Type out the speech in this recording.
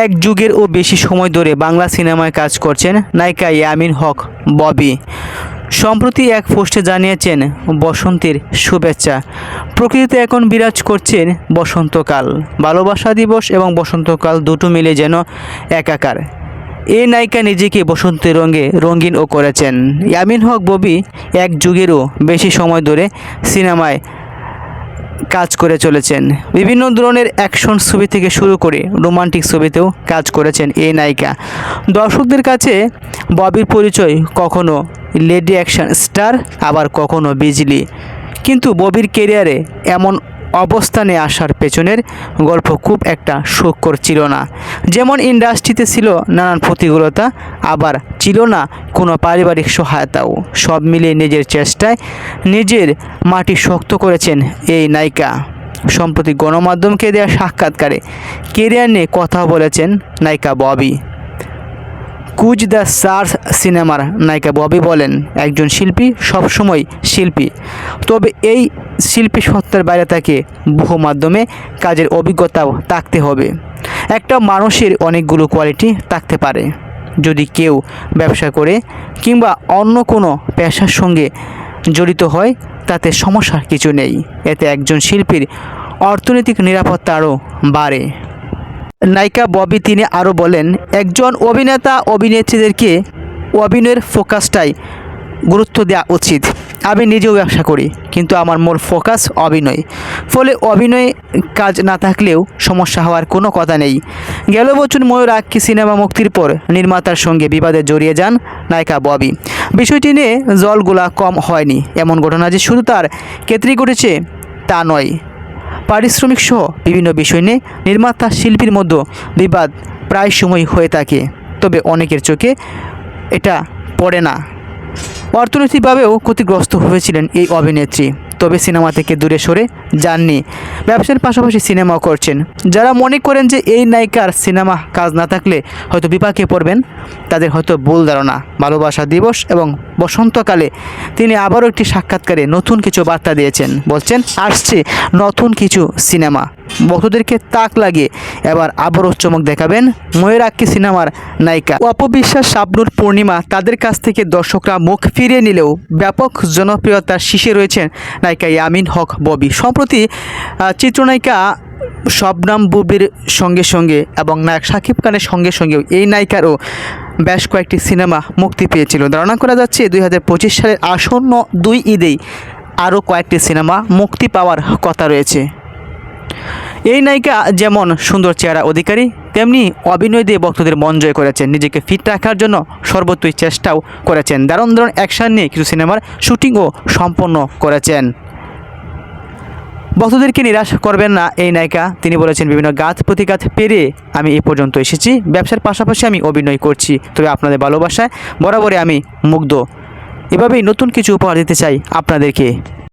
এক যুগেরও বেশি সময় ধরে বাংলা সিনেমায় কাজ করছেন নায়িকা ইয়ামিন হক, ববি। সম্প্রতি এক পোস্টে জানিয়েছেন, বসন্তের শুভেচ্ছা। প্রকৃতিতে এখন বিরাজ করছেন বসন্তকাল। ভালোবাসা দিবস এবং বসন্তকাল দুটো মিলে যেন একাকার। এই নায়িকা নিজেকে বসন্তের রঙে রঙিন ও করেছেন। ইয়ামিন হক, ববি এক যুগেরও বেশি সময় ধরে সিনেমায় কাজ করে চলেছেন। বিভিন্ন ধরনের অ্যাকশন ছবি থেকে শুরু করে রোমান্টিক ছবিতেও কাজ করেছেন এই নায়িকা। দর্শকদের কাছে ববির পরিচয় কখনো লেডি অ্যাকশন স্টার, আবার কখনো বিজলি। কিন্তু ববির কেরিয়ারে এমন অবস্থানে আসার পেছনের গল্প খুব একটা সুখকর ছিল না। যেমন ইন্ডাস্ট্রিতে ছিল নানান প্রতিকূলতা, আবার ছিল না কোনো পারিবারিক সহায়তাও। সব মিলিয়ে নিজের চেষ্টায় নিজের মাটি শক্ত করেছেন এই নায়িকা। সম্প্রতি গণমাধ্যমকে দেওয়া সাক্ষাৎকারে কেরিয়ার নিয়ে কথা বলেছেন নায়িকা ববি। কুজ দ্য সার্স সিনেমার নায়িকা ববি বলেন, একজন শিল্পী সবসময় শিল্পী। তবে এই শিল্পী সত্তার বাইরে তাকে বহু মাধ্যমে কাজের অভিজ্ঞতাও থাকতে হবে। একটা মানুষের অনেকগুলো কোয়ালিটি থাকতে পারে। যদি কেউ ব্যবসা করে কিংবা অন্য কোনো পেশার সঙ্গে জড়িত হয়, তাতে সমস্যার কিছু নেই। এতে একজন শিল্পীর অর্থনৈতিক নিরাপত্তা আরও বাড়ে। নায়িকা ববি তিনি আরও বলেন, একজন অভিনেতা অভিনেত্রীদেরকে অভিনয়ের ফোকাসটাই গুরুত্ব দেওয়া উচিত। আমি নিজেও ব্যবসা করি, কিন্তু আমার মূল ফোকাস অভিনয়। ফলে অভিনয়ে কাজ না থাকলেও সমস্যা হওয়ার কোনো কথা নেই। গেল বছর ময়ূর আক্কি সিনেমা মুক্তির পর নির্মাতার সঙ্গে বিবাদে জড়িয়ে যান নায়িকা ববি। বিষয়টি নিয়ে জলগুলা কম হয়নি। এমন ঘটনা যে শুধু তার ক্ষেত্রেই ঘটেছে, তা নয়। পারিশ্রমিক সহ বিভিন্ন বিষয় নিয়ে নির্মাতা শিল্পীর মধ্যে বিবাদ প্রায় সময় হয়ে থাকে। তবে অনেকের চোখে এটা পড়ে না। অর্থনৈতিকভাবেও ক্ষতিগ্রস্ত হয়েছিলেন এই অভিনেত্রী। তবে সিনেমা থেকে দূরে সরে যাননি। ব্যবসার পাশাপাশি সিনেমাও করছেন। যারা মনে করেন যে এই নায়িকার সিনেমা কাজ না থাকলে হয়তো বিপাকে পড়বেন, তাদের হয়তো ভুল ধারণা। ভালোবাসা দিবস এবং বসন্তকালে তিনি আবারও একটি সাক্ষাৎকারে নতুন কিছু বার্তা দিয়েছেন। বলছেন, আসছে নতুন কিছু সিনেমা। ভক্তদেরকে তাক লাগিয়ে এবার আবারও চমক দেখাবেন ময়ূরাক্ষী সিনেমার নায়িকা। অপবিশ্বাস শাবনুর পূর্ণিমা তাদের কাছ থেকে দর্শকরা মুখ ফিরিয়ে নিলেও ব্যাপক জনপ্রিয়তার শীর্ষে রয়েছেন নায়িকা ইয়ামিন হক ববি। সম্প্রতি চিত্রনায়িকা শবনাম বুবির সঙ্গে সঙ্গে এবং নায়ক শাকিব খানের সঙ্গে সঙ্গেও এই নায়িকারও বেশ কয়েকটি সিনেমা মুক্তি পেয়েছিল। ধারণা করা যাচ্ছে, দুই হাজার পঁচিশ সালের আসন্ন দুই ঈদেই আরও কয়েকটি সিনেমা মুক্তি পাওয়ার কথা রয়েছে। এই নায়িকা যেমন সুন্দর চেহারা অধিকারী, তেমনি অভিনয় দিয়ে ভক্তদের মন জয় করেছেন। নিজেকে ফিট রাখার জন্য সর্বত্রই চেষ্টাও করেছেন। দারুণ দারুণ অ্যাকশন নিয়ে কিছু সিনেমার শুটিংও সম্পন্ন করেছেন। ভক্তদেরকে নিরাশ করবেন না এই নায়িকা। তিনি বলেছেন, বিভিন্ন গাছ প্রতিঘাত পেরিয়ে আমি এ পর্যন্ত এসেছি। ব্যবসার পাশাপাশি আমি অভিনয় করছি। তবে আপনাদের ভালোবাসায় বরাবরই আমি মুগ্ধ। এভাবেই নতুন কিছু উপহার দিতে চাই আপনাদেরকে।